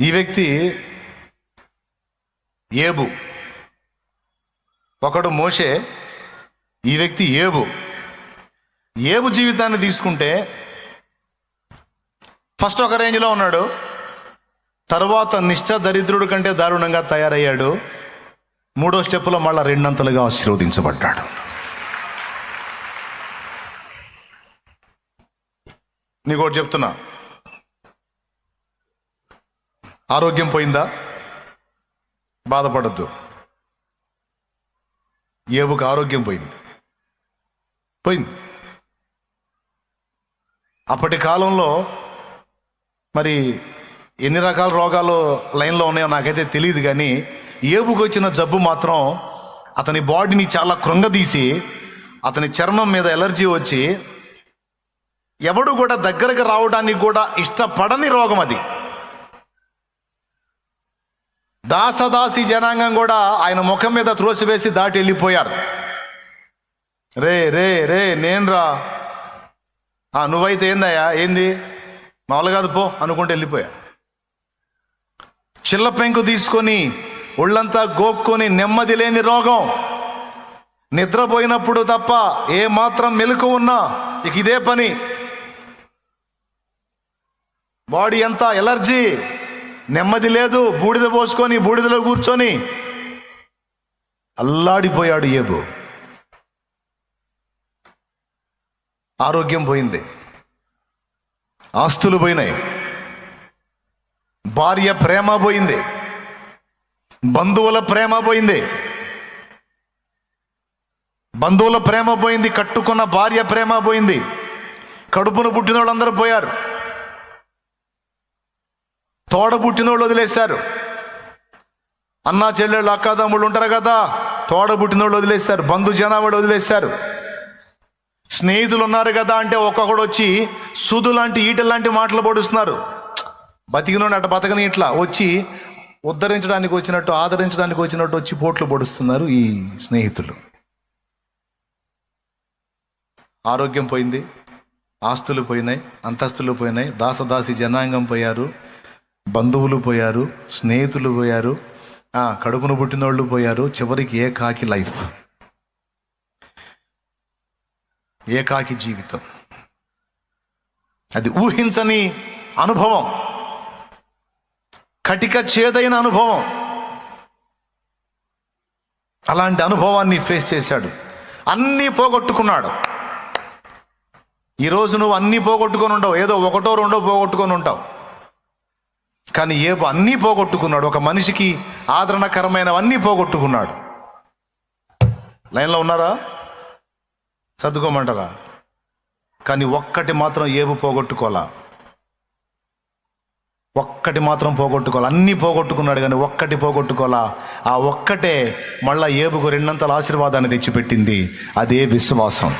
ఈ వ్యక్తి ఏబు. ఒకడు మోషే ఈ వ్యక్తి ఏబు. ఏబు జీవితాన్ని తీసుకుంటే ఫస్ట్ ఒక రేంజ్లో ఉన్నాడు. తర్వాత నిష్ఠ దరిద్రుడి కంటే దారుణంగా తయారయ్యాడు. మూడో స్టెప్లో మళ్ళా రెండంతలుగా ఆశీర్వదించబడ్డాడు. నీకు ఒకటి చెప్తున్నా. ఆరోగ్యం పోయిందా? బాధపడద్దు. ఏబుకు ఆరోగ్యం పోయింది. పోయింది. అప్పటి కాలంలో మరి ఎన్ని రకాల రోగాలు లైన్లో ఉన్నాయో నాకైతే తెలియదు కానీ ఏబుకు వచ్చిన జబ్బు మాత్రం అతని బాడీని చాలా కృంగదీసి అతని చర్మం మీద ఎలర్జీ వచ్చి ఎవడు కూడా దగ్గరకు రావడానికి కూడా ఇష్టపడని రోగం అది. దాసదాసి జనాంగం కూడా ఆయన ముఖం మీద త్రోసివేసి దాటి వెళ్ళిపోయారు. రే రే రే నేను రా ఆ, నువ్వైతే ఏందయ్యా? ఏంది? మామూలు కాదు పో అనుకుంటూ వెళ్ళిపోయా. చిల్ల పెంకు తీసుకొని ఒళ్ళంతా గోక్కొని నెమ్మది లేని రోగం. నిద్రపోయినప్పుడు తప్ప ఏ మాత్రం మెలకు ఉన్నా ఇక ఇదే పని. బాడీ ఎంత ఎలర్జీ. నెమ్మది లేదు బూడిద పోసుకొని బూడిదలో కూర్చొని. అల్లాడిపోయాడు ఏబు. ఆరోగ్యం పోయింది. ఆస్తులు పోయినాయి. భార్య ప్రేమ పోయింది. బంధువుల ప్రేమ పోయింది. బంధువుల ప్రేమ పోయింది కట్టుకున్న భార్య ప్రేమ పోయింది. కడుపును పుట్టిన వాళ్ళందరూ పోయారు. తోడ పుట్టినోళ్ళు వదిలేశారు. అన్నా చెల్లెళ్ళు అక్కదమ్ముళ్ళు ఉంటారు కదా తోడ పుట్టినోళ్ళు వదిలేశారు బంధు జనాభాడు వదిలేశారు. స్నేహితులు ఉన్నారు కదా అంటే ఒక్కొక్కడు వచ్చి సుదు లాంటి ఈట లాంటి మాటలు పొడుస్తున్నారు. బతికినోడు అటు బతకని ఇట్లా వచ్చి ఉద్ధరించడానికి వచ్చినట్టు ఆదరించడానికి వచ్చినట్టు వచ్చి పోట్లు పొడుస్తున్నారు ఈ స్నేహితులు. ఆరోగ్యం పోయింది ఆస్తులు పోయినాయి అంతస్తులు పోయినాయి దాసదాసి జనాంగం పోయారు. బంధువులు పోయారు స్నేహితులు పోయారు ఆ, కడుపును పుట్టినోళ్ళు పోయారు చివరికి ఏకాకి లైఫ్. ఏకాకి జీవితం. అది ఊహించని అనుభవం. కటిక చేదైన అనుభవం. అలాంటి అనుభవాన్ని ఫేస్ చేశాడు. అన్నీ పోగొట్టుకున్నాడు. ఈరోజు నువ్వు అన్నీ పోగొట్టుకొని ఉండవు. ఏదో ఒకటో రెండో పోగొట్టుకొని ఉంటావు. కానీ ఏబు అన్నీ పోగొట్టుకున్నాడు. ఒక మనిషికి ఆదరణకరమైనవన్నీ పోగొట్టుకున్నాడు. లైన్లో ఉన్నారా? సర్దుకోమంటారా? కానీ ఒక్కటి మాత్రం ఏబు పోగొట్టుకోలా ఒక్కటి మాత్రం పోగొట్టుకోవాలి? అన్నీ పోగొట్టుకున్నాడు కానీ ఒక్కటి పోగొట్టుకోలా ఆ ఒక్కటే మళ్ళా ఏబుకు రెండంతల ఆశీర్వాదాన్ని తెచ్చిపెట్టింది. అదే విశ్వాసం.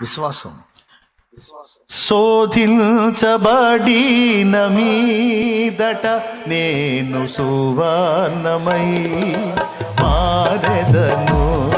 విశ్వాసం. శోధించబడిన మీదట నేను సువర్ణమై మారెదను.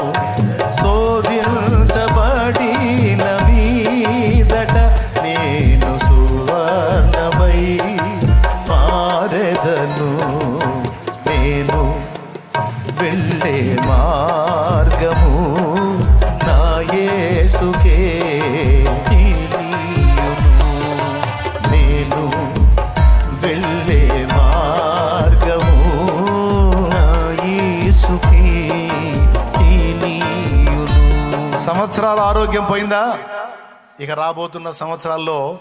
సంవత్సరాల ఆరోగ్యం పోయిందా? ఇక రాబోతున్న సంవత్సరాల్లో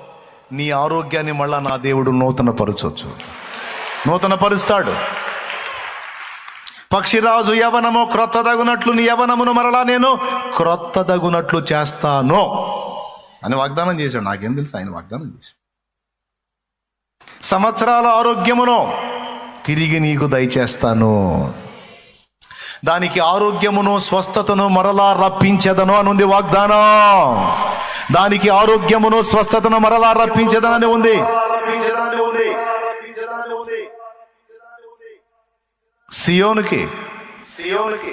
నీ ఆరోగ్యాన్ని మళ్ళా నా దేవుడు నూతన పరచొచ్చు నూతన పరుస్తాడు పక్షిరాజు యవనము క్రొత్తదగునట్లు నీ యవనమును మరలా నేను క్రొత్తదగునట్లు చేస్తాను అని వాగ్దానం చేశాడు. నాకేం తెలుసు ఆయన వాగ్దానం చేశాడు. సంవత్సరాల ఆరోగ్యమును తిరిగి నీకు దయచేస్తాను. దానికి ఆరోగ్యమును స్వస్థతను మరలా రప్పించదను అనుంది వాగ్దానం. దానికి ఆరోగ్యమును స్వస్థతను మరలా రప్పించదనని ఉంది. సియోనికి. సియోనికి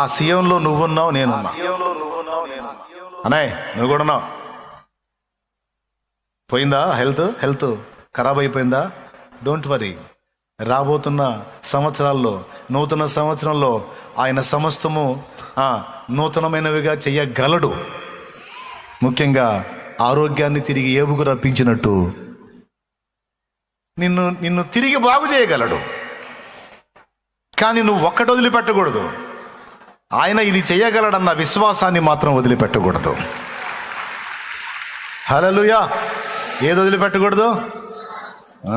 ఆ సియోన్లో నువ్వున్నావు సియోన్లో నువ్వున్నావు నేను అనే నువ్వు కూడా ఉన్నావు. పోయిందా హెల్త్? హెల్త్ ఖరాబ్ అయిపోయిందా? Don't worry. రాబోతున్న సంవత్సరాల్లో నూతన సంవత్సరంలో ఆయన సమస్తము నూతనమైనవిగా చేయగలడు ముఖ్యంగా ఆరోగ్యాన్ని తిరిగి ఏబుకు రప్పించినట్టు. నిన్ను నిన్ను తిరిగి బాగు చేయగలడు. కానీ నువ్వు ఒక్కటి వదిలిపెట్టకూడదు. ఆయన ఇది చేయగలడన్న విశ్వాసాన్ని మాత్రం వదిలిపెట్టకూడదు. హలలుయా ఏది వదిలిపెట్టకూడదు? ఆ,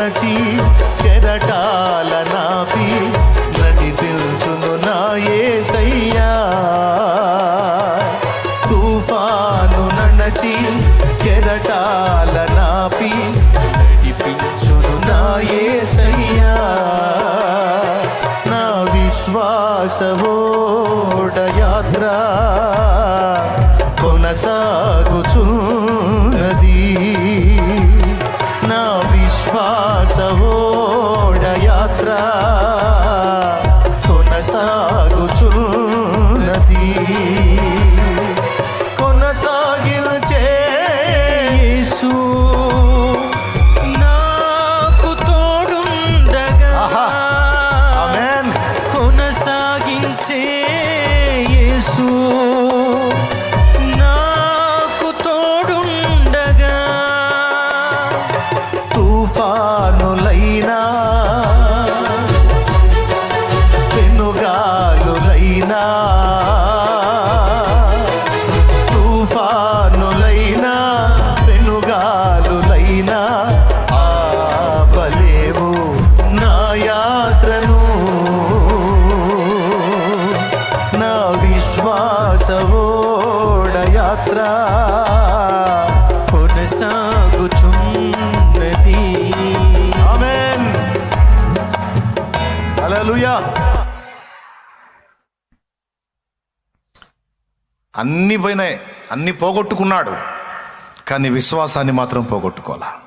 తుఫాను నడచి కెరటాల నాపి నడిపించును నా యేసయ్యా తుఫాను నడచి కెరటాల నాపి నడిపించును నా యేసయ్యా నా విశ్వాసవోడ యాత్రా యాత్ర కొనసాగుచున్నది. ఆమేన్. హల్లెలూయా. అన్ని పోయినాయి అన్ని పోగొట్టుకున్నాడు. కానీ విశ్వాసాన్ని మాత్రం పోగొట్టుకోవాలా?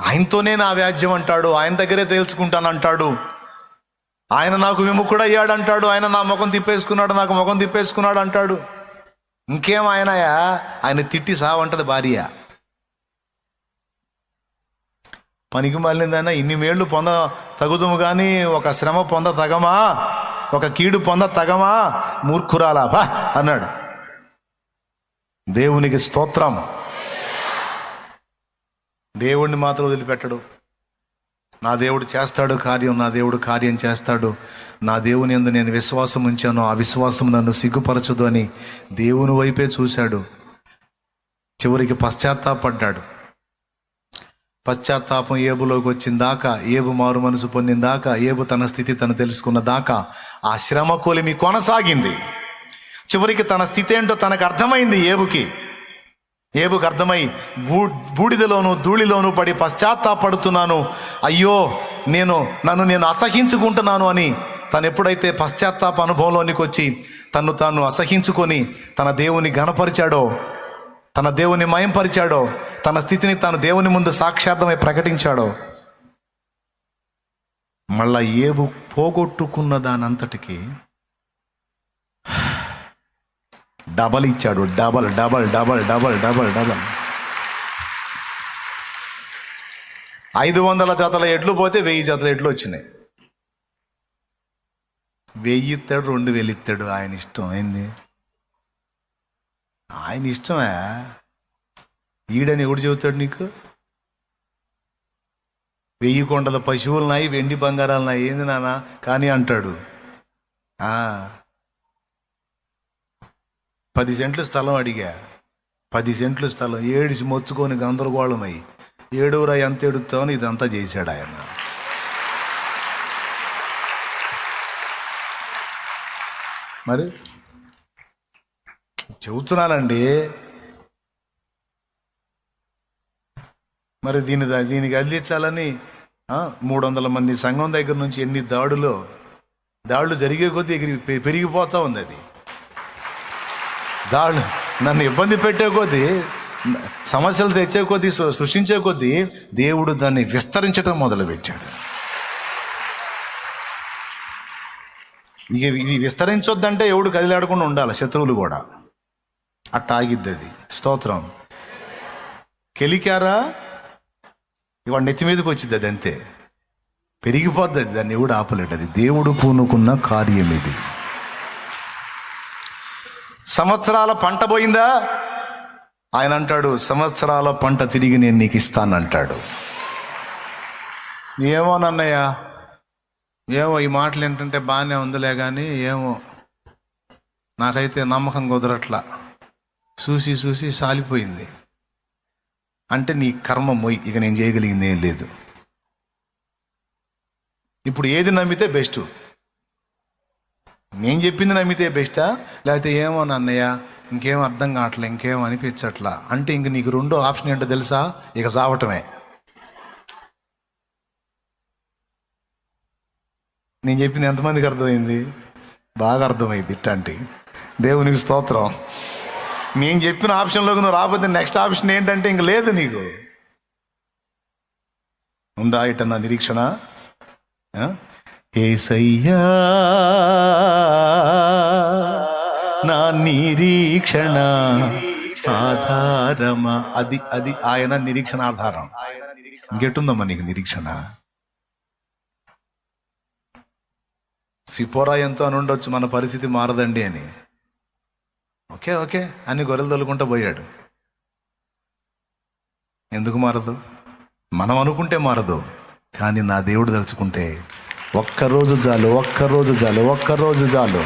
ఆయనతోనే నా వ్యాజ్యం అంటాడు ఆయన దగ్గరే తేల్చుకుంటానంటాడు. ఆయన నాకు విముఖుడయ్యాడు అంటాడు ఆయన నా ముఖం తిప్పేసుకున్నాడు నాకు ముఖం తిప్పేసుకున్నాడు అంటాడు ఇంకేం ఆయనయా ఆయన తిట్టి సావంటది భార్య. పనికి మళ్ళిందైనా ఇన్ని మేళ్ళు పొంద తగుదుము కానీ ఒక శ్రమ పొంద తగమా? ఒక కీడు పొంద తగమా? మూర్ఖురాలా? బా అన్నాడు. దేవునికి స్తోత్రం. దేవుణ్ణి మాత్రం వదిలిపెట్టడు. నా దేవుడు చేస్తాడు కార్యం నా దేవుడు కార్యం చేస్తాడు. నా దేవుని ఎందు నేను విశ్వాసం ఉంచాను ఆ విశ్వాసం నన్ను సిగ్గుపరచదు అని దేవుని వైపే చూశాడు. చివరికి పశ్చాత్తాపడ్డాడు. పశ్చాత్తాపం ఏబులోకి వచ్చిన దాకా ఏబు మారు మనసు పొందిన దాకా ఏబు తన స్థితి తను తెలుసుకున్న దాకా ఆ శ్రమ కొలిమి కొనసాగింది. చివరికి తన స్థితి ఏంటో తనకు అర్థమైంది ఏబుకి. ఏబుకు అర్థమై బూ బూడిదలోను ధూళిలోను పడి పశ్చాత్తాపడుతున్నాను. అయ్యో నేను నన్ను నేను అసహించుకుంటున్నాను అని. తను ఎప్పుడైతే పశ్చాత్తాప అనుభవంలోనికి వచ్చి తను తాను అసహించుకొని తన దేవుని గణపరిచాడో తన దేవుని మయంపరిచాడో తన స్థితిని తాను దేవుని ముందు సాక్షార్థమై ప్రకటించాడో మళ్ళా ఏబు పోగొట్టుకున్న దానంతటికీ డబల్ ఇచ్చాడు. Double double double double double double. ఐదు వందల జతల ఎడ్లు పోతే వెయ్యి జతల ఎడ్లు వచ్చినాయి? వెయ్యి ఇస్తాడు రెండు వేలు ఇస్తాడు ఆయన ఇష్టం ఏంది? ఆయన ఇష్టమే? ఈడని ఎవడు చెబుతాడు నీకు? వెయ్యి కొండల పశువులున్నాయి వెండి బంగారాలున్నాయి. ఏంది నాన్న? కానీ అంటాడు. పది సెంట్లు స్థలం అడిగా. పది సెంట్లు స్థలం. ఏడిసి మొత్తుకొని గందరగోళమై ఏడవరా ఎంత ఎడుతామని ఇదంతా చేశాడు ఆయన. మరి? చెబుతున్నానండి. మరి దీని దీనికి అదిలించాలని మూడు వందల మంది సంఘం దగ్గర నుంచి ఎన్ని దాడులు దాడులు జరిగే కొద్దీ ఎగిరి పె- ఉంది అది. దాడు నన్ను ఇబ్బంది పెట్టే కొద్దీ సమస్యలు తెచ్చే కొద్దీ సృష్టించే కొద్దీ దేవుడు దాన్ని విస్తరించడం మొదలుపెట్టాడు. ఇక ఇది విస్తరించొద్దంటే ఎవడు కదిలాడకుండా ఉండాలి శత్రువులు కూడా. అట్ట ఆగిద్ది అది. స్తోత్రం. కెలికారా? ఇవాళ నెత్తి మీదకి వచ్చింది అది అంతే. పెరిగిపోద్ది అది దాన్ని ఎవడు ఆపలేడు అది. దేవుడు పూనుకున్న కార్యం ఇది సంవత్సరాల పంట పోయిందా? ఆయన అంటాడు సంవత్సరాల పంట తిరిగి నేను నీకు ఇస్తానంటాడు ఏమోనన్నయ్య ఏమో ఈ మాటలు ఏంటంటే బాగానే ఉందిలే కానీ ఏమో నాకైతే నమ్మకం కుదరట్లా. చూసి చూసి సాలిపోయింది. అంటే నీ కర్మ మొయ్ ఇక నేను చేయగలిగింది ఏం లేదు. ఇప్పుడు ఏది నమ్మితే బెస్ట్. నేను చెప్పింది నమ్మితే బెస్టా? లేకపోతే ఏమో నన్నయ్య ఇంకేం అర్థం కావట్లే ఇంకేం అనిపించట్లా? అంటే ఇంక నీకు రెండో ఆప్షన్ ఏంటో తెలుసా? ఇక చావటమే. నేను చెప్పిన ఎంతమందికి అర్థమైంది? బాగా అర్థమైంది ఇట్లాంటి. దేవునికి స్తోత్రం. నేను చెప్పిన ఆప్షన్లోకి నువ్వు రాకపోతే నెక్స్ట్ ఆప్షన్ ఏంటంటే ఇంక లేదు నీకు. ఉందా ఇట నా నిరీక్షణ? ఆ? ఏసయ్యా నా నిరీక్షణ ఆధారమా? అది అది ఆయన నిరీక్షణ ఆధారం. ఇంకెట్టుందమ్మా నీకు నిరీక్షణ? సిపోరా ఎంతో అని ఉండొచ్చు మన పరిస్థితి మారదండి అని. ఓకే ఓకే అని గొర్రెలు తొలుకుంటూ పోయాడు. ఎందుకు మారదు? మనం అనుకుంటే మారదు కానీ నా దేవుడు తలుచుకుంటే ఒక్కరోజు చాలు ఒక్కరోజు చాలు ఒక్కరోజు చాలు.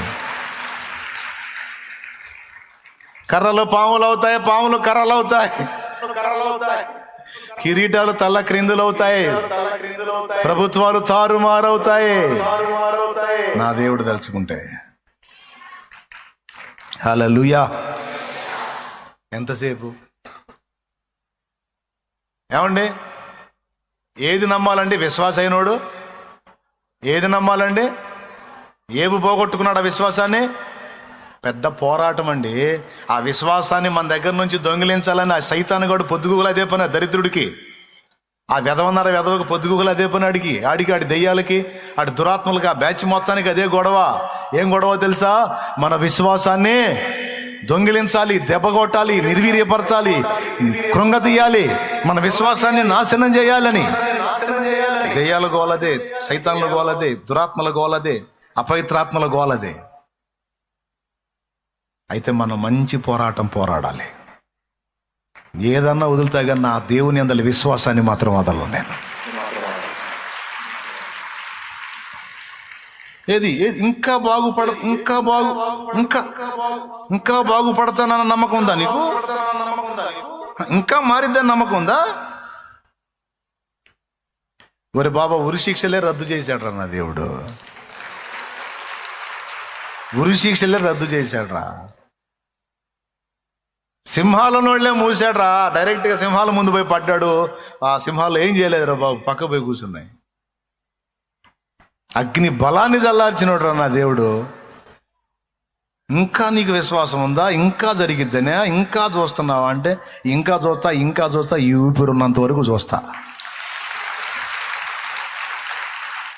కర్రలు పాములు అవుతాయి పాములు కర్రలు అవుతాయి కిరీటాలు తల్ల క్రిందులు అవుతాయి ప్రభుత్వాలు తారుమారవుతాయి. నా దేవుడు తలుచుకుంటే. హల్లెలూయా. ఎంతసేపు? ఏమండి? ఏది నమ్మాలండి? విశ్వాస అయినోడు ఏది నమ్మాలండి? ఏవి పోగొట్టుకున్నాడు ఆ విశ్వాసాన్ని? పెద్ద పోరాటం అండి ఆ విశ్వాసాన్ని మన దగ్గర నుంచి దొంగిలించాలని ఆ సైతానుగాడు పొద్దుగులు అదే పని దరిద్రుడికి. ఆ వెధవన్నర వెధవకు పొద్దుగులు అదే పని ఆడికి ఆడికి ఆడి దెయ్యాలకి ఆడి దురాత్మలకి ఆ బ్యాచ్ మొత్తానికి అదే గొడవ. ఏం గొడవ తెలుసా? మన విశ్వాసాన్ని దొంగిలించాలి దెబ్బ కొట్టాలి నిర్వీర్యపరచాలి కృంగతీయాలి. మన విశ్వాసాన్ని నాశనం చేయాలని. దెయ్యాల గోలదే సైతాన్ల గోలదే దురాత్మల గోలదే అపవిత్రాత్మల గోలదే. అయితే మనం మంచి పోరాటం పోరాడాలి. ఏదన్నా వదులుతా కానీ నా దేవుని అందరి విశ్వాసాన్ని మాత్రం వదలను నేను. ఏది? ఏది? ఇంకా బాగుపడ ఇంకా బాగు ఇంకా ఇంకా బాగుపడతానన్న నమ్మకం ఉందా నీకు? ఇంకా మారిద్దని నమ్మకం ఉందా? మరి బాబా ఉరిశిక్షలే రద్దు చేశాడు నా దేవుడు. ఉరిశిక్షలే రద్దు చేశాడ్రా. సింహాలనోళ్ళే మూసాడ్రా డైరెక్ట్గా సింహాల ముందు పోయి పడ్డాడు. ఆ సింహాలు ఏం చేయలేదురా బాబు పక్క పోయి కూర్చున్నాయి. అగ్ని బలాన్ని చల్లార్చినోడు రా నా దేవుడు. ఇంకా నీకు విశ్వాసం ఉందా? ఇంకా జరిగిద్దనే? ఇంకా చూస్తున్నావా అంటే ఇంకా చూస్తా ఇంకా చూస్తా ఈ ఊపిరి ఉన్నంత వరకు చూస్తా.